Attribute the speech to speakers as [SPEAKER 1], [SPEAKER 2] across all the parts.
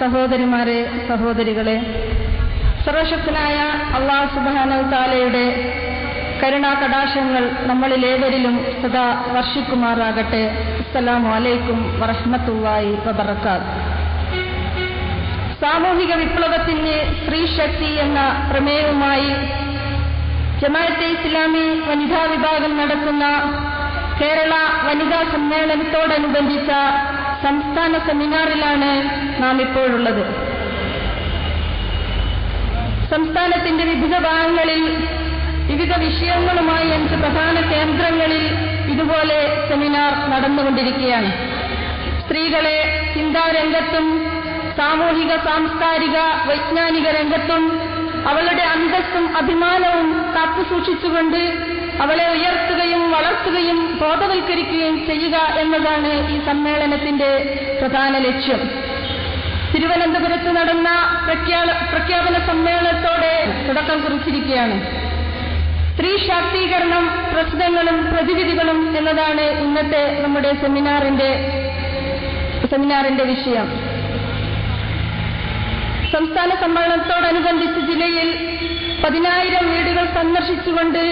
[SPEAKER 1] സഹോദരിമാരെ സഹോദരികളെ സർവശക്തനായ അള്ളാഹു സുബാന താലയുടെ കരുണാകടാശങ്ങൾ നമ്മളിലേവരിലും സദാ വർഷിക്കുമാറാകട്ടെ. അസ്സലാമു അലൈക്കും വറഹ്മത്തുള്ളാഹി വബറകാത്ത് സാമൂഹിക വിപ്ലവത്തിന് സ്ത്രീ ശക്തി എന്ന പ്രമേയവുമായി ജമാഅത്തെ ഇസ്ലാമി വനിതാ വിഭാഗം നടത്തുന്ന കേരള വനിതാ സമ്മേളനത്തോടനുബന്ധിച്ച സംസ്ഥാന സെമിനാറിലാണ് നാം ഇപ്പോഴുള്ളത്. സംസ്ഥാനത്തിന്റെ വിവിധ ഭാഗങ്ങളിൽ വിവിധ വിഷയങ്ങളുമായി അഞ്ച് പ്രധാന കേന്ദ്രങ്ങളിൽ ഇതുപോലെ സെമിനാർ നടന്നുകൊണ്ടിരിക്കുകയാണ്. സ്ത്രീകളെ ചിന്താരംഗത്തും സാമൂഹിക സാംസ്കാരിക വൈജ്ഞാനിക രംഗത്തും അവളുടെ അന്തസ്സും അഭിമാനവും കാത്തുസൂക്ഷിച്ചുകൊണ്ട് അവളെ ഉയർത്തുകയും വളർത്തുകയും ബോധവൽക്കരിക്കുകയും ചെയ്യുക എന്നതാണ് ഈ സമ്മേളനത്തിന്റെ പ്രധാന ലക്ഷ്യം. തിരുവനന്തപുരത്ത് നടന്ന പ്രഖ്യാപന സമ്മേളനത്തോടെ തുടക്കം കുറിച്ചിരിക്കുകയാണ്. സ്ത്രീ ശാക്തീകരണം പ്രശ്നങ്ങളും പ്രതിവിധികളും എന്നതാണ് ഇന്നത്തെ നമ്മുടെ സെമിനാറിന്റെ സെമിനാറിന്റെ വിഷയം. സംസ്ഥാന സമ്മേളനത്തോടനുബന്ധിച്ച് ജില്ലയിൽ പതിനായിരം വീടുകൾ സന്ദർശിച്ചുകൊണ്ട്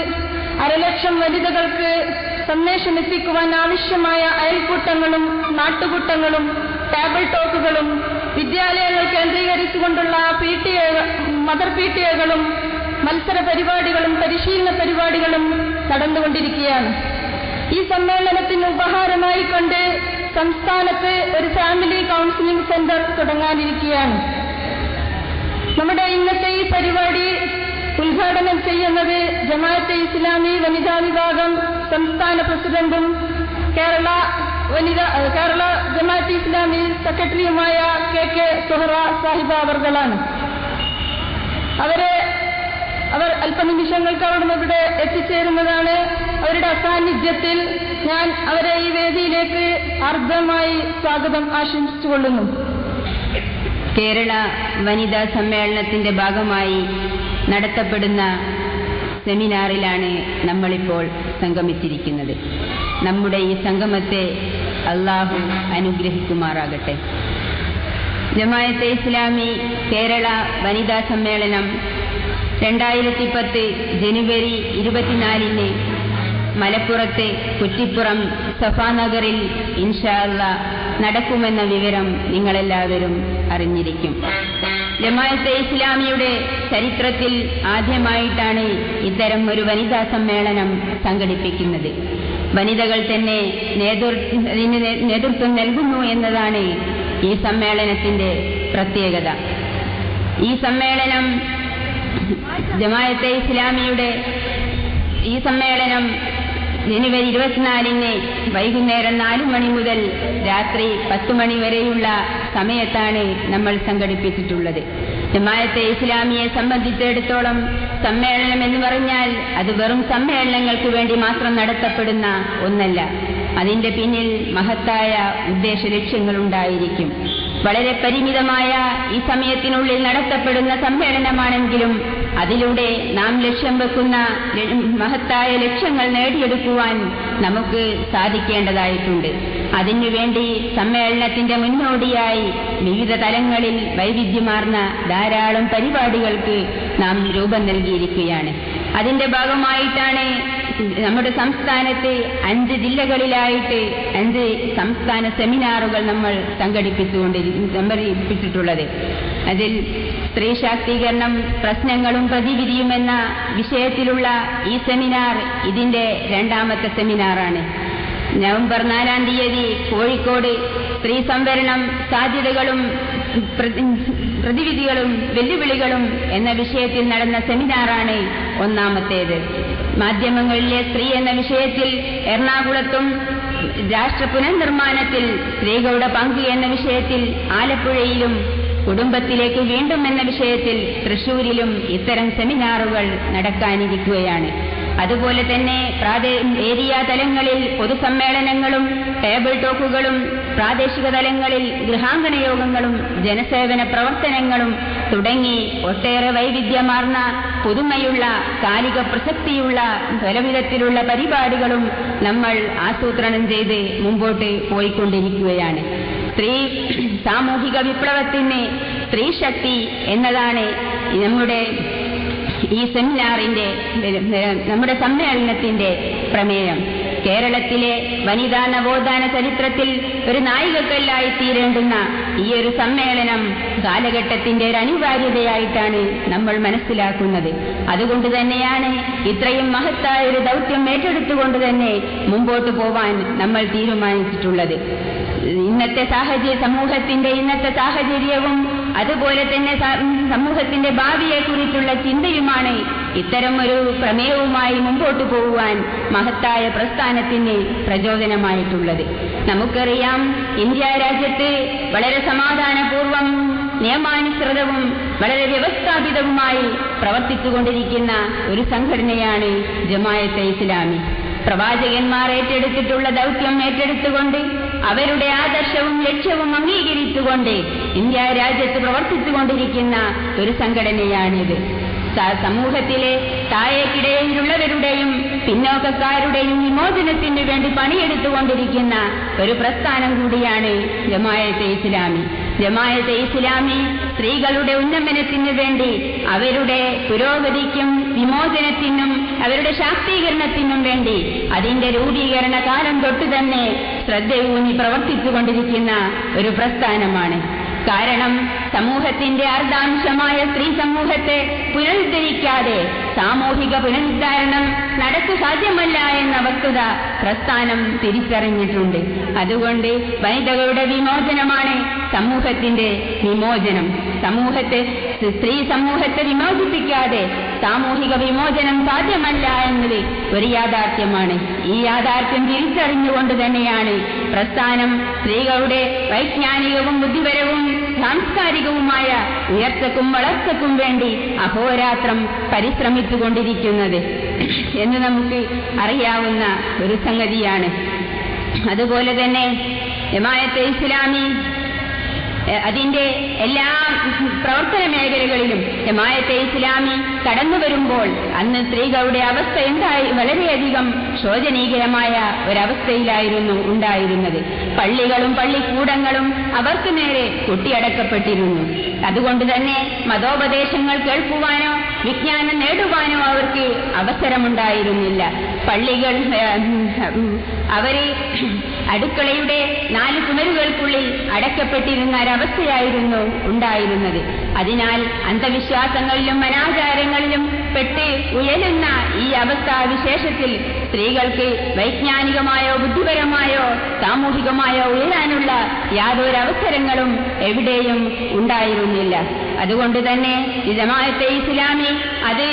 [SPEAKER 1] അരലക്ഷം വനിതകൾക്ക് സന്ദേശം എത്തിക്കുവാൻ ആവശ്യമായ അയൽക്കൂട്ടങ്ങളും നാട്ടുകൂട്ടങ്ങളും ടേബിൾ ടോക്കുകളും വിദ്യാലയങ്ങൾ കേന്ദ്രീകരിച്ചുകൊണ്ടുള്ള P T mother P T എകളും മത്സര പരിപാടികളും പരിശീലന പരിപാടികളും നടന്നുകൊണ്ടിരിക്കുകയാണ്. ഈ സമ്മേളനത്തിന് ഉപഹാരമായി കൊണ്ട് സംസ്ഥാനത്ത് ഒരു ഫാമിലി കൗൺസിലിംഗ് സെന്റർ തുടങ്ങാനിരിക്കുകയാണ്. നമ്മുടെ ഇന്നത്തെ ഈ പരിപാടി ഉദ്ഘാടനം ചെയ്യുന്നത് ജമാഅത്തെ ഇസ്ലാമി വനിതാ വിഭാഗം സംസ്ഥാന പ്രസിഡന്റും കേരള വനിത കേരള ജമാഅത്തെ ഇസ്ലാമി സെക്രട്ടറിയുമായ കെ കെ സുഹറ സാഹിബ അവർകളാണ്. അവരെ അവർ അല്പനിമിഷങ്ങൾക്ക് അവിടുന്ന് ഇവിടെ എത്തിച്ചേരുന്നതാണ്. അവരുടെ അസാന്നിധ്യത്തിൽ ഞാൻ അവരെ ഈ വേദിയിലേക്ക് അർദ്ധമായി സ്വാഗതം ആശംസിച്ചുകൊള്ളുന്നു.
[SPEAKER 2] കേരള വനിതാ സമ്മേളനത്തിന്റെ ഭാഗമായി നടത്തപ്പെടുന്ന സെമിനാറിലാണ് നമ്മളിപ്പോൾ സംഗമിച്ചിരിക്കുന്നത്. നമ്മുടെ ഈ സംഗമത്തെ അള്ളാഹു അനുഗ്രഹിക്കുമാറാകട്ടെ. ജമായത്തെ ഇസ്ലാമി കേരള വനിതാ സമ്മേളനം രണ്ടായിരത്തി പത്ത് ജനുവരി ഇരുപത്തിനാലിന് മലപ്പുറത്തെ കുറ്റിപ്പുറം സഫാനഗറിൽ ഇൻഷാല്ല നടക്കുമെന്ന വിവരം നിങ്ങളെല്ലാവരും അറിഞ്ഞിരിക്കും. ജമായത്തെ ഇസ്ലാമിയുടെ ചരിത്രത്തിൽ ആദ്യമായിട്ടാണ് ഇത്തരം ഒരു വനിതാ സമ്മേളനം സംഘടിപ്പിക്കുന്നത്. വനിതകൾ തന്നെ നേതൃത്വം നൽകുന്നു എന്നതാണ് ഈ സമ്മേളനത്തിന്റെ പ്രത്യേകത. ഈ സമ്മേളനം ജമാഅത്തെ ഇസ്ലാമിയുടെ ഈ സമ്മേളനം ജനുവരി ഇരുപത്തിനാലിന് വൈകുന്നേരം നാലു മണി മുതൽ രാത്രി പത്തു മണി വരെയുള്ള സമയത്താണ് നമ്മൾ സംഘടിപ്പിച്ചിട്ടുള്ളത്. ജമായത്തെ ഇസ്ലാമിയെ സംബന്ധിച്ചിടത്തോളം സമ്മേളനം എന്ന് പറഞ്ഞാൽ അത് വെറും സമ്മേളനങ്ങൾക്ക് വേണ്ടി മാത്രം നടത്തപ്പെടുന്ന ഒന്നല്ല. അതിന്റെ പിന്നിൽ മഹത്തായ ഉദ്ദേശ ലക്ഷ്യങ്ങളുണ്ടായിരിക്കും. വളരെ പരിമിതമായ ഈ സമയത്തിനുള്ളിൽ നടത്തപ്പെടുന്ന സമ്മേളനമാണെങ്കിലും അതിലൂടെ നാം ലക്ഷ്യം വെക്കുന്ന മഹത്തായ ലക്ഷ്യങ്ങൾ നേടിയെടുക്കുവാൻ നമുക്ക് സാധിക്കേണ്ടതായിട്ടുണ്ട്. അതിനുവേണ്ടി സമ്മേളനത്തിന്റെ മുന്നോടിയായി വിവിധ തലങ്ങളിൽ വൈവിധ്യമാർന്ന ധാരാളം പരിപാടികൾക്ക് നാം രൂപം നൽകിയിരിക്കുകയാണ്. അതിന്റെ ഭാഗമായിട്ടാണ് നമ്മുടെ സംസ്ഥാനത്ത് അഞ്ച് ജില്ലകളിലായിട്ട് അഞ്ച് സംസ്ഥാന സെമിനാറുകൾ നമ്മൾ സംഘടിപ്പിച്ചുകൊണ്ട് സംഘടിപ്പിച്ചിട്ടുള്ളത്. അതിൽ സ്ത്രീ ശാക്തീകരണം പ്രശ്നങ്ങളും പ്രതിവിധിയുമെന്ന വിഷയത്തിലുള്ള ഈ സെമിനാർ ഇതിന്റെ രണ്ടാമത്തെ സെമിനാറാണ്. നവംബർ നാലാം തീയതി കോഴിക്കോട് സ്ത്രീ സംവരണം സാധ്യതകളും പ്രതിവിധികളും വെല്ലുവിളികളും എന്ന വിഷയത്തിൽ നടന്ന സെമിനാറാണ് ഒന്നാമത്തേത്. മാധ്യമങ്ങളിലെ സ്ത്രീ എന്ന വിഷയത്തിൽ എറണാകുളത്തും രാഷ്ട്ര പുനർനിർമ്മാണത്തിൽ സ്ത്രീകളുടെ പങ്ക് എന്ന വിഷയത്തിൽ ആലപ്പുഴയിലും കുടുംബത്തിലേക്ക് വീണ്ടും എന്ന വിഷയത്തിൽ തൃശൂരിലും ഇത്തരം സെമിനാറുകൾ നടക്കാനിരിക്കുകയാണ്. അതുപോലെ തന്നെ ഏരിയ തലങ്ങളിൽ പൊതുസമ്മേളനങ്ങളും ടേബിൾ ടോക്കുകളും പ്രാദേശിക തലങ്ങളിൽ ഗൃഹാങ്കണ യോഗങ്ങളും ജനസേവന പ്രവർത്തനങ്ങളും തുടങ്ങി ഒട്ടേറെ വൈവിധ്യമാർന്ന പുതുമയുള്ള കാലിക പ്രസക്തിയുള്ള പലവിധത്തിലുള്ള പരിപാടികളും നമ്മൾ ആസൂത്രണം ചെയ്ത് മുമ്പോട്ട് പോയിക്കൊണ്ടിരിക്കുകയാണ്. സ്ത്രീ സാമൂഹിക വിപ്ലവത്തിന് സ്ത്രീ ശക്തി എന്നതാണ് നമ്മുടെ ഈ സെമിനാറിന്റെ നമ്മുടെ സമ്മേളനത്തിന്റെ പ്രമേയം. കേരളത്തിലെ വനിതാ നവോത്ഥാന ചരിത്രത്തിൽ ഒരു നായികക്കല്ലായി തീരേണ്ടുന്ന ഈ ഒരു സമ്മേളനം കാലഘട്ടത്തിന്റെ ഒരു അനിവാര്യതയായിട്ടാണ് നമ്മൾ മനസ്സിലാക്കുന്നത്. അതുകൊണ്ട് തന്നെയാണ് ഇത്രയും മഹത്തായ ഒരു ദൗത്യം ഏറ്റെടുത്തുകൊണ്ട് തന്നെ മുമ്പോട്ട് പോവാൻ നമ്മൾ തീരുമാനിച്ചിട്ടുള്ളത്. ഇന്നത്തെ സാഹചര്യ സമൂഹത്തിന്റെ ഇന്നത്തെ സാഹചര്യവും അതുപോലെ തന്നെ സമൂഹത്തിന്റെ ഭാവിയെക്കുറിച്ചുള്ള ചിന്തയുമാണ് ഇത്തരം ഒരു പ്രമേയവുമായി മുമ്പോട്ട് പോകുവാൻ മഹത്തായ പ്രസ്ഥാനത്തിന് പ്രചോദനമായിട്ടുള്ളത്. നമുക്കറിയാം ഇന്ത്യ രാജ്യത്ത് വളരെ സമാധാനപൂർവം നിയമാനുസൃതവും വളരെ വ്യവസ്ഥാപിതവുമായി പ്രവർത്തിച്ചുകൊണ്ടിരിക്കുന്ന ഒരു സംഘടനയാണ് ജമായത്തെ ഇസ്ലാമി. പ്രവാചകന്മാർ ഏറ്റെടുത്തിട്ടുള്ള ദൗത്യം ഏറ്റെടുത്തുകൊണ്ട് അവരുടെ ആദർശവും ലക്ഷ്യവും അംഗീകരിച്ചുകൊണ്ട് ഇന്ത്യ രാജ്യത്ത് പ്രവർത്തിച്ചുകൊണ്ടിരിക്കുന്ന ഒരു സംഘടനയാണിത്. സമൂഹത്തിലെ താഴേക്കിടയിലുള്ളവരുടെയും പിന്നോക്കക്കാരുടെയും വിമോചനത്തിന് വേണ്ടി പണിയെടുത്തുകൊണ്ടിരിക്കുന്ന ഒരു പ്രസ്ഥാനം കൂടിയാണ് ജമായത്തെ ഇസ്ലാമി. ജമായത്തെ ഇസ്ലാമി സ്ത്രീകളുടെ ഉന്നമനത്തിന് വേണ്ടി അവരുടെ പുരോഗതിക്കും വിമോചനത്തിനും അവരുടെ ശാക്തീകരണത്തിനും വേണ്ടി അതിന്റെ രൂപീകരണ കാലം തൊട്ട് തന്നെ ശ്രദ്ധയൂന്നി പ്രവർത്തിച്ചുകൊണ്ടിരിക്കുന്ന ഒരു പ്രസ്ഥാനമാണ്. കാരണം സമൂഹത്തിന്റെ അർദ്ധാംശമായ സ്ത്രീ സമൂഹത്തെ പുനരുദ്ധരിക്കാതെ സാമൂഹിക പുനരുദ്ധാരണം നടക്കു സാധ്യമല്ല എന്ന വസ്തുത പ്രസ്ഥാനം തിരിച്ചറിഞ്ഞിട്ടുണ്ട്. അതുകൊണ്ട് വനിതകളുടെ വിമോചനമാണ് സമൂഹത്തിന്റെ വിമോചനം. സമൂഹത്തെ സ്ത്രീ സമൂഹത്തെ വിമോചിപ്പിക്കാതെ സാമൂഹിക വിമോചനം സാധ്യമല്ല എന്നത് ഒരു യാഥാർത്ഥ്യമാണ്. ഈ യാഥാർത്ഥ്യം തിരിച്ചറിഞ്ഞുകൊണ്ട് തന്നെയാണ് പ്രസ്ഥാനം സ്ത്രീകളുടെ വൈജ്ഞാനികവും ബുദ്ധിപരവും സാംസ്കാരികവുമായ ഉയർച്ചക്കും വളർച്ചക്കും വേണ്ടി അഹോരാത്രം പരിശ്രമിച്ചുകൊണ്ടിരിക്കുന്നത്. എന്ന് നമുക്ക് അറിയാവുന്ന ഒരു സംഗതിയാണ്. അതുപോലെ തന്നെ ജമായത്തെ ഇസ്ലാമി അതിന്റെ എല്ലാ പ്രവർത്തന മേഖലകളിലും ജമായത്തെ ഇസ്ലാമി കടന്നു വരുമ്പോൾ അന്ന് സ്ത്രീകളുടെ അവസ്ഥ എന്തായി വളരെയധികം ശോചനീകരമായ ഒരവസ്ഥയിലായിരുന്നു ഉണ്ടായിരുന്നത്. പള്ളികളും പള്ളിക്കൂടങ്ങളും അവർക്ക് നേരെ കൊട്ടിയടക്കപ്പെട്ടിരുന്നു. അതുകൊണ്ട് തന്നെ മതോപദേശങ്ങൾ കേൾക്കുവാനോ വിജ്ഞാനം നേടുവാനോ അവർക്ക് അവസരമുണ്ടായിരുന്നില്ല. പള്ളികൾ അവരെ അടുക്കളയുടെ നാല് ചുമരുകൾക്കുള്ളിൽ അടയ്ക്കപ്പെട്ടിരുന്ന ഒരവസ്ഥയായിരുന്നു ഉണ്ടായിരുന്നത്. അതിനാൽ അന്ധവിശ്വാസങ്ങളിലും അനാചാരങ്ങളിലും പെട്ട് ഉയരുന്ന ഈ അവസ്ഥാവിശേഷത്തിൽ സ്ത്രീകൾക്ക് വൈജ്ഞാനികമായോ ബുദ്ധിപരമായോ സാമൂഹികമായോ ഉയരാനുള്ള യാതൊരു അവസരങ്ങളും എവിടെയും ഉണ്ടായിരുന്നില്ല. അതുകൊണ്ട് തന്നെ ജമാഅത്തെ ഇസ്ലാമി അത്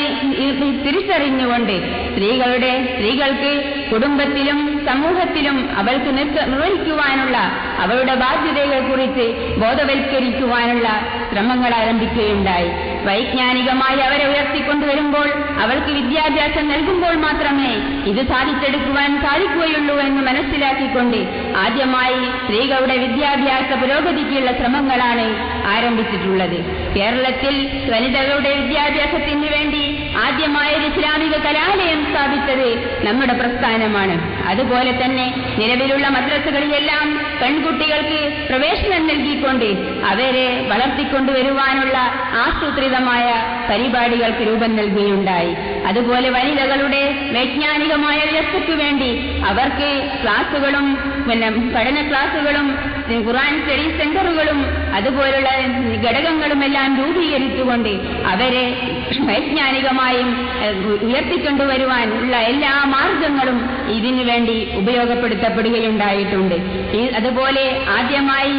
[SPEAKER 2] തിരിച്ചറിഞ്ഞുകൊണ്ട് സ്ത്രീകളുടെ സ്ത്രീകൾക്ക് കുടുംബത്തിലും സമൂഹത്തിലും അവൾക്ക് നിർവഹിക്കുവാനുള്ള അവരുടെ ബാധ്യതകളെക്കുറിച്ച് ബോധവൽക്കരിക്കുവാനുള്ള ശ്രമങ്ങൾ ആരംഭിക്കുകയുണ്ടായി. വൈജ്ഞാനികമായി അവരെ ഉയർത്തിക്കൊണ്ടുവരുമ്പോൾ അവൾക്ക് വിദ്യാഭ്യാസം നൽകുമ്പോൾ മാത്രമേ ഇത് സാധിച്ചെടുക്കുവാൻ സാധിക്കുകയുള്ളൂ എന്ന് മനസ്സിലാക്കിക്കൊണ്ട് ആദ്യമായി സ്ത്രീകളുടെ വിദ്യാഭ്യാസ പുരോഗതിക്കുള്ള ശ്രമങ്ങളാണ് ആരംഭിച്ചിട്ടുള്ളത്. കേരളത്തിൽ വനിതകളുടെ വിദ്യാഭ്യാസത്തിന് വേണ്ടി ആദ്യമായ ഒരു ഇസ്ലാമിക കലാലയം സ്ഥാപിച്ചത് നമ്മുടെ പ്രസ്ഥാനമാണ്. അതുപോലെ തന്നെ നിലവിലുള്ള മദ്രസകളിലെല്ലാം പെൺകുട്ടികൾക്ക് പ്രവേശനം നൽകിക്കൊണ്ട് അവരെ വളർത്തിക്കൊണ്ടുവരുവാനുള്ള ആസൂത്രിതമായ പരിപാടികൾക്ക് രൂപം നൽകുകയുണ്ടായി അതുപോലെ വനിതകളുടെ വൈജ്ഞാനികമായ ഉയർച്ചയ്ക്കു വേണ്ടി അവർക്ക് ക്ലാസുകളും പിന്നെ പഠന ക്ലാസുകളും ഖുറാൻ സ്റ്റഡി സെന്ററുകളും അതുപോലുള്ള ഘടകങ്ങളുമെല്ലാം രൂപീകരിച്ചുകൊണ്ട് അവരെ വൈജ്ഞാനികമായും ഉയർത്തിക്കൊണ്ടുവരുവാൻ ഉള്ള എല്ലാ മാർഗങ്ങളും ഇതിനു വേണ്ടി ഉപയോഗപ്പെടുത്തപ്പെടുകയുണ്ടായിട്ടുണ്ട്. അതുപോലെ ആദ്യമായി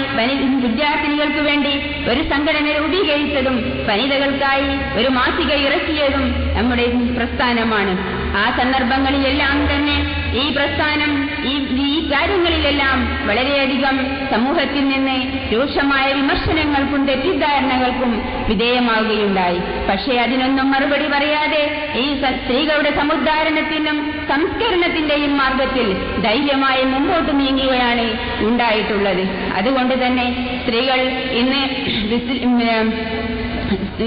[SPEAKER 2] വിദ്യാർത്ഥിനികൾക്ക് വേണ്ടി ഒരു സംഘടന രൂപീകരിച്ചതും വനിതകൾക്കായി ഒരു മാസിക ഇറക്കിയതും നമ്മുടെ പ്രസ്ഥാനമാണ്. ആ സന്ദർഭങ്ങളിലെല്ലാം തന്നെ ഈ പ്രസ്ഥാനം ഈ ഈ കാര്യങ്ങളിലെല്ലാം വളരെയധികം സമൂഹത്തിൽ നിന്ന് രൂക്ഷമായ വിമർശനങ്ങൾക്കും തെറ്റിദ്ധാരണകൾക്കും വിധേയമാവുകയുണ്ടായി. പക്ഷേ അതിനൊന്നും മറുപടി പറയാതെ ഈ സ്ത്രീകളുടെ സമുദ്ധാരണത്തിനും സംസ്കരണത്തിന്റെയും മാർഗത്തിൽ ധൈര്യമായി മുമ്പോട്ട് നീങ്ങുകയാണ് ഉണ്ടായിട്ടുള്ളത്. അതുകൊണ്ട് തന്നെ സ്ത്രീകൾ ഇന്ന്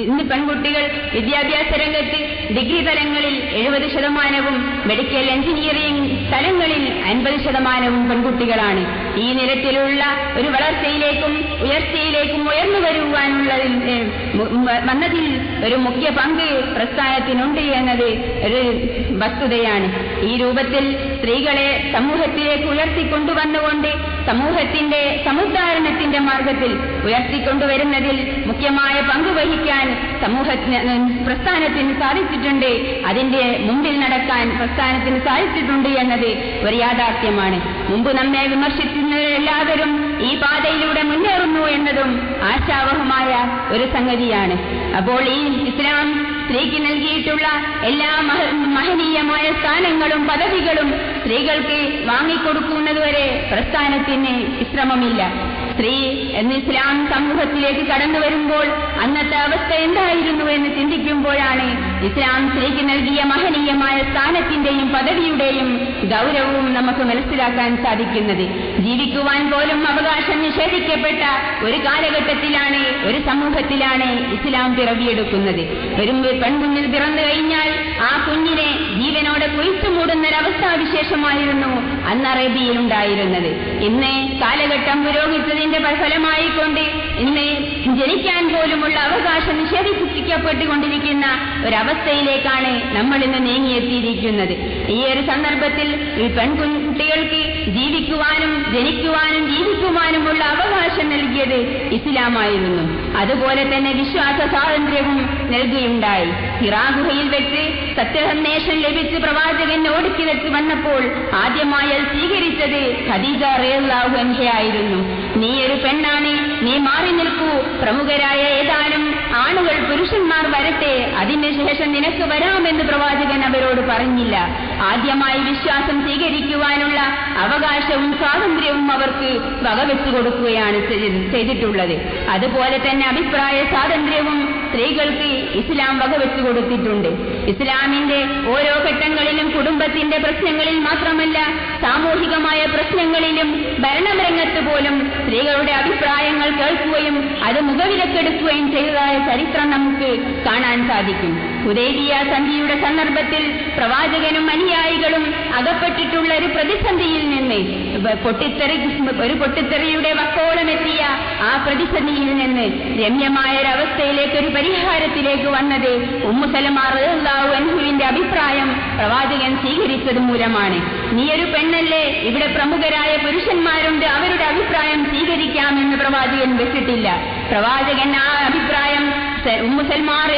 [SPEAKER 2] ഇന്ന് പെൺകുട്ടികൾ വിദ്യാഭ്യാസ രംഗത്ത് ഡിഗ്രി തലങ്ങളിൽ എഴുപത് ശതമാനവും മെഡിക്കൽ എഞ്ചിനീയറിംഗ് തലങ്ങളിൽ അൻപത് ശതമാനവും പെൺകുട്ടികളാണ്. ഈ നിരത്തിലുള്ള ഒരു വളർച്ചയിലേക്കും ഉയർച്ചയിലേക്കും ഉയർന്നു മ- വന്നതിൽ ഒരു മുഖ്യ പങ്ക് പ്രസ്ഥാനത്തിനുണ്ട് എന്നത് ഒരു വസ്തുതയാണ്. ഈ രൂപത്തിൽ സ്ത്രീകളെ സമൂഹത്തിലേക്ക് ഉയർത്തിക്കൊണ്ടുവന്നുകൊണ്ട് സമൂഹത്തിന്റെ സമുദ്ധാരണത്തിന്റെ മാർഗത്തിൽ ഉയർത്തിക്കൊണ്ടുവരുന്നതിൽ മുഖ്യമായ പങ്ക് വഹിക്കാൻ സമൂഹ പ്രസ്ഥാനത്തിന് സാധിച്ചിട്ടുണ്ട്. അതിന്റെ മുമ്പിൽ നടക്കാൻ പ്രസ്ഥാനത്തിന് സാധിച്ചിട്ടുണ്ട് എന്നത് ഒരു യാഥാർത്ഥ്യമാണ്. മുമ്പ് നമ്മെ വിമർശിക്കുന്നവരെല്ലാവരും ഈ പാതയിലൂടെ മുന്നേറുന്നു എന്നതും ആശാവഹമായ ഒരു സംഗതിയാണ്. അപ്പോൾ ഈ ഇസ്ലാം സ്ത്രീക്ക് നൽകിയിട്ടുള്ള എല്ലാ മഹ- മഹനീയമായ സ്ഥാനങ്ങളും പദവികളും സ്ത്രീകൾക്ക് വാങ്ങിക്കൊടുക്കുന്നതുവരെ പ്രസ്ഥാനത്തിന് വിശ്രമമില്ല. സ്ത്രീ എന്ന് ഇസ്ലാം സമൂഹത്തിലേക്ക് കടന്നു വരുമ്പോൾ അന്നത്തെ അവസ്ഥ എന്തായിരുന്നു എന്ന് ഇസ്ലാം സ്ത്രീക്ക് നൽകിയ മഹനീയമായ സ്ഥാനത്തിന്റെയും പദവിയുടെയും ഗൗരവവും നമുക്ക് മനസ്സിലാക്കാൻ സാധിക്കുന്നത്. ജീവിക്കുവാൻ പോലും അവകാശം നിഷേധിക്കപ്പെട്ട ഒരു കാലഘട്ടത്തിലാണ് ഒരു സമൂഹത്തിലാണ് ഇസ്ലാം പിറവിയെടുക്കുന്നത്. ഒരു പെൺകുഞ്ഞിൽ പിറന്നു കഴിഞ്ഞാൽ ആ കുഞ്ഞിനെ ജീവനോടെ കുഴിച്ചു മൂടുന്ന വിശേഷമായിരുന്നു അന്ന് അറേബ്യയിൽ ഉണ്ടായിരുന്നത് ഇന്ന് കാലഘട്ടം ഫലമായി ഫലമായിക്കൊണ്ട് ഇന്ന് ജനിക്കാൻ പോലുമുള്ള അവകാശം നിഷേധിപ്പിക്കപ്പെട്ടുകൊണ്ടിരിക്കുന്ന ഒരവസ്ഥയിലേക്കാണ് നമ്മൾ ഇന്ന് നീങ്ങിയെത്തിയിരിക്കുന്നത്. ഈ ഒരു സന്ദർഭത്തിൽ ഈ പെൺകുട്ടികൾക്ക് ജീവിക്കുവാനും ജനിക്കുവാനും ജീവിക്കുവാനുമുള്ള അവകാശം നൽകിയത് ഇസ്ലാമായിരുന്നു. അതുപോലെ തന്നെ വിശ്വാസ സ്വാതന്ത്ര്യവും നൽകുകയുണ്ടായി ഹിറാ ഗുഹയിൽ വെച്ച് സത്യസന്ദേശം ലഭിച്ച് പ്രവാചകൻ ഓടിക്കി വെച്ച് വന്നപ്പോൾ ആദ്യമായി സ്വീകരിച്ചത് ഖദീജ റേലാഹു അൻഹയായിരുന്നു. നീ ഒരു പെണ്ണാണ്. നീ മാറി നിൽക്കൂ. പ്രമുഖരായ ഏതാനും ആണുകൾ പുരുഷന്മാർ വരട്ടെ. അതിനുശേഷം നിനക്ക് വരാമെന്ന് പ്രവാചകൻ അവരോട് പറഞ്ഞില്ല. ആദ്യമായി വിശ്വാസം സ്വീകരിക്കുവാനുള്ള അവകാശവും സ്വാതന്ത്ര്യവും അവർക്ക് വകവെച്ചു കൊടുക്കുകയാണ് ചെയ്തിട്ടുള്ളത്. അതുപോലെ തന്നെ അഭിപ്രായ സ്വാതന്ത്ര്യവും സ്ത്രീകൾക്ക് ഇസ്ലാം വകവെച്ചു കൊടുത്തിട്ടുണ്ട്. ഇസ്ലാമിന്റെ ഓരോ ഘട്ടങ്ങളിലും കുടുംബത്തിന്റെ പ്രശ്നങ്ങളിൽ മാത്രമല്ല സാമൂഹികമായ പ്രശ്നങ്ങളിലും ഭരണരംഗത്ത് പോലും സ്ത്രീകളുടെ അഭിപ്രായങ്ങൾ കേൾക്കുകയും അത് മുഖവിലക്കെടുക്കുകയും ചെയ്തതായ ചരിത്രം നമുക്ക് കാണാൻ സാധിക്കും. ഹുദൈബിയ സന്ധിയുടെ സന്ദർഭത്തിൽ പ്രവാചകനും അനുയായികളും അകപ്പെട്ടിട്ടുള്ള ഒരു പ്രതിസന്ധിയിൽ നിന്ന് പൊട്ടിത്തെറി ഒരു പൊട്ടിത്തെറിയുടെ വക്കോളമെത്തിയ ആ പ്രതിസന്ധിയിൽ നിന്ന് രമ്യമായ ഒരവസ്ഥയിലേക്ക് ഒരു പരിഹാരത്തിലേക്ക് വന്നത് ഉമ്മുസലമാറിയാവു അൻഹുവിന്റെ അഭിപ്രായം പ്രവാചകൻ സ്വീകരിച്ചത് മൂലമാണ്. നീ ഒരു പെണ്ണല്ലേ? ഇവിടെ പ്രമുഖരായ പുരുഷന്മാരുണ്ട്. അവരുടെ അഭിപ്രായം സ്വീകരിക്കാമെന്ന് പ്രവാചകൻ വെച്ചിട്ടില്ല. പ്രവാചകൻ ആ അഭിപ്രായം ഉമ്മുസൽമാർ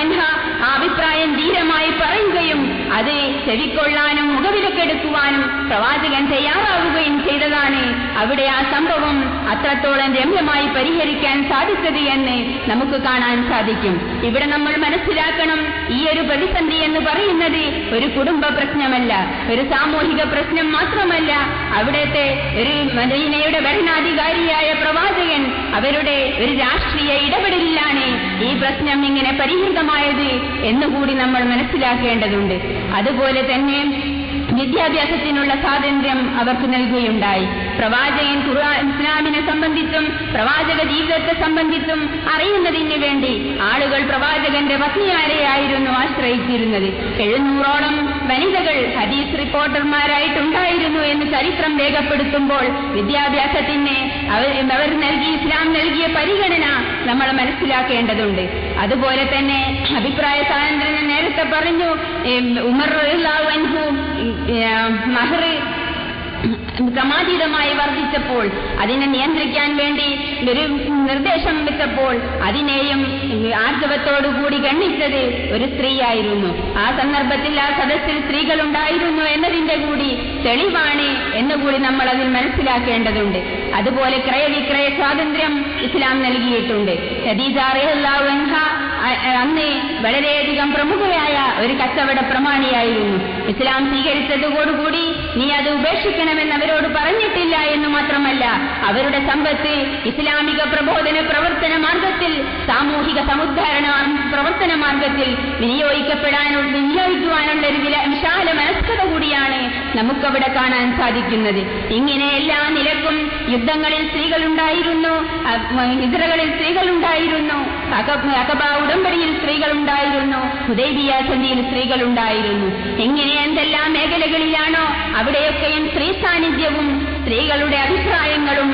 [SPEAKER 2] അൻഹ അഭിപ്രായം ധീരമായി പറയുകയും അത് ചെവിക്കൊള്ളാനും മുഖവിലക്കെടുക്കുവാനും പ്രവാചകൻ തയ്യാറാവുകയും ചെയ്തതാണ് അവിടെ ആ സംഭവം. അത്രത്തോളം രമ്യമായി പരിഹരിക്കാൻ സാധിച്ചത് എന്ന് നമുക്ക് കാണാൻ സാധിക്കും. ഇവിടെ നമ്മൾ മനസ്സിലാക്കണം ഈ ഒരു പ്രതിസന്ധി എന്ന് പറയുന്നത് ഒരു കുടുംബ പ്രശ്നമല്ല ഒരു സാമൂഹിക പ്രശ്നം മാത്രമല്ല. അവിടുത്തെ ഒരു മദീനയുടെ ഭരണാധികാരിയായ പ്രവാചകൻ അവരുടെ ഒരു രാഷ്ട്രീയ ഇടപെടലിലാണ് ഈ പ്രശ്നം ഇങ്ങനെ പരിഹൃതമായത് എന്നുകൂടി നമ്മൾ മനസ്സിലാക്കേണ്ടതുണ്ട്. അതുപോലെ തന്നെ വിദ്യാഭ്യാസത്തിനുള്ള സ്വാതന്ത്ര്യം അവർക്ക് നൽകുകയുണ്ടായി. പ്രവാചകൻ ഖുർആൻ ഇസ്ലാമിനെ സംബന്ധിച്ചും പ്രവാചക ജീവിതത്തെ സംബന്ധിച്ചും അറിയുന്നതിന് വേണ്ടി ആളുകൾ പ്രവാചകന്റെ പത്നിയാരെയായിരുന്നു ആശ്രയിച്ചിരുന്നത്. എഴുന്നൂറോളം വനിതകൾ ഹദീസ് റിപ്പോർട്ടർമാരായിട്ടുണ്ടായിരുന്നു എന്ന് ചരിത്രം രേഖപ്പെടുത്തുമ്പോൾ വിദ്യാഭ്യാസത്തിന് അവർ നൽകി ഇസ്ലാം നൽകിയ പരിഗണന നമ്മൾ മനസ്സിലാക്കേണ്ടതുണ്ട്. അതുപോലെ തന്നെ അഭിപ്രായ സ്വാതന്ത്ര്യം നേരത്തെ പറഞ്ഞു ഉമർ അൻഹു മഹർ ക്രമാതീതമായി വർദ്ധിച്ചപ്പോൾ അതിനെ നിയന്ത്രിക്കാൻ വേണ്ടി ഒരു നിർദ്ദേശം വെച്ചപ്പോൾ അതിനെയും ആർജവത്തോടുകൂടി ഗണ്ണിച്ചത് ഒരു സ്ത്രീയായിരുന്നു. ആ സന്ദർഭത്തിൽ ആ സദസ്സിൽ സ്ത്രീകൾ ഉണ്ടായിരുന്നു എന്നതിന്റെ കൂടി തെളിവാണ് എന്നുകൂടി നമ്മൾ അതിൽ മനസ്സിലാക്കേണ്ടതുണ്ട്. അതുപോലെ ക്രയവിക്രയ സ്വാതന്ത്ര്യം ഇസ്ലാം നൽകിയിട്ടുണ്ട്. ഖദീജ അ- അന്ന് വളരെയധികം പ്രമുഖയായ ഒരു കച്ചവട പ്രമാണിയായിരുന്നു. ഇസ്ലാം സ്വീകരിച്ചതോടുകൂടി നീ അത് ഉപേക്ഷിക്കണമെന്ന് അവരോട് പറഞ്ഞിട്ടില്ല എന്ന് മാത്രമല്ല അവരുടെ സമ്പത്ത് ഇസ്ലാമിക പ്രബോധന പ്രവർത്തന മാർഗത്തിൽ സാമൂഹിക സമുദ്ധാരണ പ്രവർത്തന മാർഗത്തിൽ വിനിയോഗിക്കപ്പെടാനുള്ള വിനിയോഗിക്കുവാനുള്ള ഒരു വിശാല മനസ്കത കൂടിയാണ് നമുക്കവിടെ കാണാൻ സാധിക്കുന്നത്. ഇങ്ങനെ എല്ലാ യുദ്ധങ്ങളിൽ സ്ത്രീകളുണ്ടായിരുന്നു അഹ് സ്ത്രീകളുണ്ടായിരുന്നു അക- അകബ ഉടമ്പടിയിൽ സ്ത്രീകളുണ്ടായിരുന്നു. ഹുദൈബിയ സന്ധിയിൽ സ്ത്രീകളുണ്ടായിരുന്നു. എങ്ങനെ എന്തെല്ലാം മേഖലകളിലാണോ അവിടെയൊക്കെയും സ്ത്രീ സാന്നിധ്യവും സ്ത്രീകളുടെ അഭിപ്രായങ്ങളും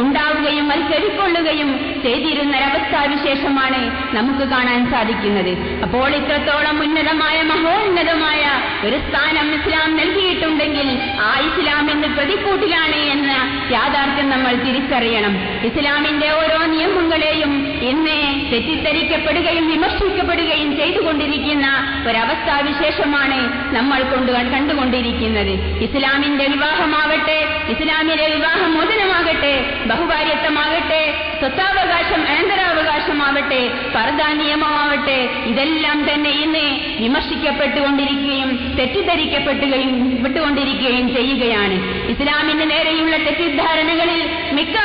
[SPEAKER 2] ഉണ്ടാവുകയും അത് ചെവിക്കൊള്ളുകയും ചെയ്തിരുന്ന അവസ്ഥാവിശേഷമാണ് നമുക്ക് കാണാൻ സാധിക്കുന്നത്. അപ്പോൾ ഇത്രത്തോളം ഉന്നതമായ മഹോന്നതമായ ഒരു സ്ഥാനം ഇസ്ലാം നൽകിയിട്ടുണ്ടെങ്കിൽ ആ ഇസ്ലാം എന്ന് പ്രതിക്കൂട്ടിലാണ് എന്ന യാഥാർത്ഥ്യം നമ്മൾ തിരിച്ചറിയണം. ഇസ്ലാമിന്റെ ഓരോ നിയമങ്ങളെയും ഇന്ന് തെറ്റിദ്ധരിക്കപ്പെടുകയും വിമർശിക്കപ്പെടുകയും ചെയ്തുകൊണ്ടിരിക്കുന്ന ഒരവസ്ഥാവിശേഷമാണ് നമ്മൾ കൊണ്ട് കണ്ടുകൊണ്ടിരിക്കുന്നത്. ഇസ്ലാമിന്റെ വിവാഹമാവട്ടെ ഇസ്ലാമിലെ വിവാഹം മോചനമാകട്ടെ ബഹുഭാര്യത്വമാകട്ടെ സ്വത്താവകാശം അനന്തരാവകാശമാവട്ടെ പർദാ നിയമമാവട്ടെ ഇതെല്ലാം തന്നെ ഇന്ന് വിമർശിക്കപ്പെട്ടുകൊണ്ടിരിക്കുകയും തെറ്റിദ്ധരിക്കപ്പെട്ടുകയും വിട്ടുകൊണ്ടിരിക്കുകയും ചെയ്യുകയാണ്. ഇസ്ലാമിന് നേരെയുള്ള തെറ്റിദ്ധാരണകളിൽ മിക്ക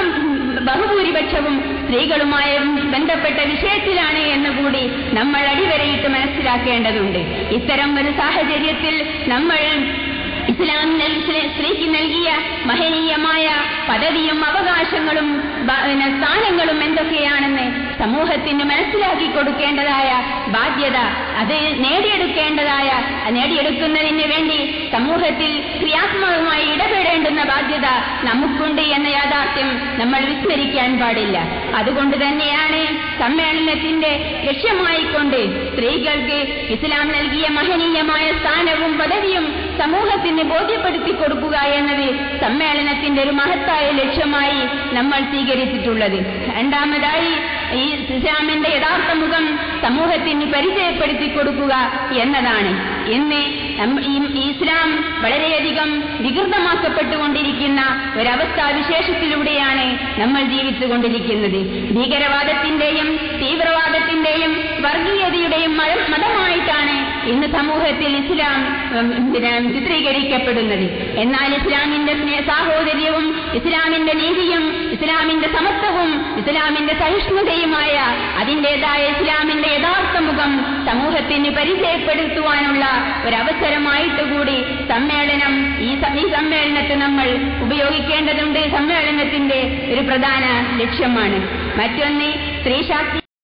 [SPEAKER 2] ബഹുഭൂരിപക്ഷവും സ്ത്രീകളുമായി ബന്ധപ്പെട്ട വിഷയത്തിലാണ് എന്നുകൂടി നമ്മൾ അടിവരയിട്ട് മനസ്സിലാക്കേണ്ടതുണ്ട്. ഇത്തരം ഒരു സാഹചര്യത്തിൽ നമ്മൾ ഇസ്ലാം നൽ- സ്ത്രീക്ക് നൽകിയ മഹനീയമായ പദവിയും അവകാശങ്ങളും സ്ഥാനങ്ങളും എന്തൊക്കെയാണെന്ന് സമൂഹത്തിന് മനസ്സിലാക്കി കൊടുക്കേണ്ടതായ ബാധ്യത അത് നേടിയെടുക്കേണ്ടതായ നേടിയെടുക്കുന്നതിന് വേണ്ടി സമൂഹത്തിൽ ക്രിയാത്മകമായി ഇടപെടേണ്ടുന്ന ബാധ്യത നമുക്കുണ്ട് എന്ന യാഥാർത്ഥ്യം നമ്മൾ വിസ്മരിക്കാൻ പാടില്ല. അതുകൊണ്ട് തന്നെയാണ് സമ്മേളനത്തിന്റെ ലക്ഷ്യമായിക്കൊണ്ട് സ്ത്രീകൾക്ക് ഇസ്ലാം നൽകിയ മഹനീയമായ സ്ഥാനവും പദവിയും സമൂഹത്തിന് ബോധ്യപ്പെടുത്തി കൊടുക്കുക എന്നത് സമ്മേളനത്തിന്റെ ഒരു മഹത്തായ ലക്ഷ്യമായി നമ്മൾ സ്വീകരിച്ചിട്ടുള്ളത്. രണ്ടാമതായി ഈ ഇസ്ലാമിന്റെ യഥാർത്ഥ മുഖം സമൂഹത്തിന് പരിചയപ്പെടുത്തി കൊടുക്കുക എന്നതാണ്. ഇന്ന് ഇസ്ലാം വളരെയധികം വികൃതമാക്കപ്പെട്ടുകൊണ്ടിരിക്കുന്ന ഒരവസ്ഥാവിശേഷത്തിലൂടെയാണ് നമ്മൾ ജീവിച്ചുകൊണ്ടിരിക്കുന്നത്. ഭീകരവാദത്തിന്റെയും തീവ്രവാദത്തിന്റെയും വർഗീയതയുടെയും മത- മതമായിട്ടാണ് ഇന്ന് സമൂഹത്തിൽ ഇസ്ലാം ചിത്രീകരിക്കപ്പെടുന്നത്. എന്നാൽ ഇസ്ലാമിന്റെ സാഹോദര്യവും ഇസ്ലാമിന്റെ നീതിയും ഇസ്ലാമിന്റെ സമത്വവും ഇസ്ലാമിന്റെ സഹിഷ്ണുതയുമായ അതിന്റെതായ ഇസ്ലാമിന്റെ യഥാർത്ഥ മുഖം സമൂഹത്തിന് പരിചയപ്പെടുത്തുവാനുള്ള ഒരവസരമായിട്ട് കൂടി സമ്മേളനം ഈ ഈ സമ്മേളനത്തെ നമ്മൾ ഉപയോഗിക്കേണ്ടതുണ്ട്. സമ്മേളനത്തിന്റെ ഒരു പ്രധാന ലക്ഷ്യമാണ്. മറ്റൊന്ന് സ്ത്രീ ശാക്തി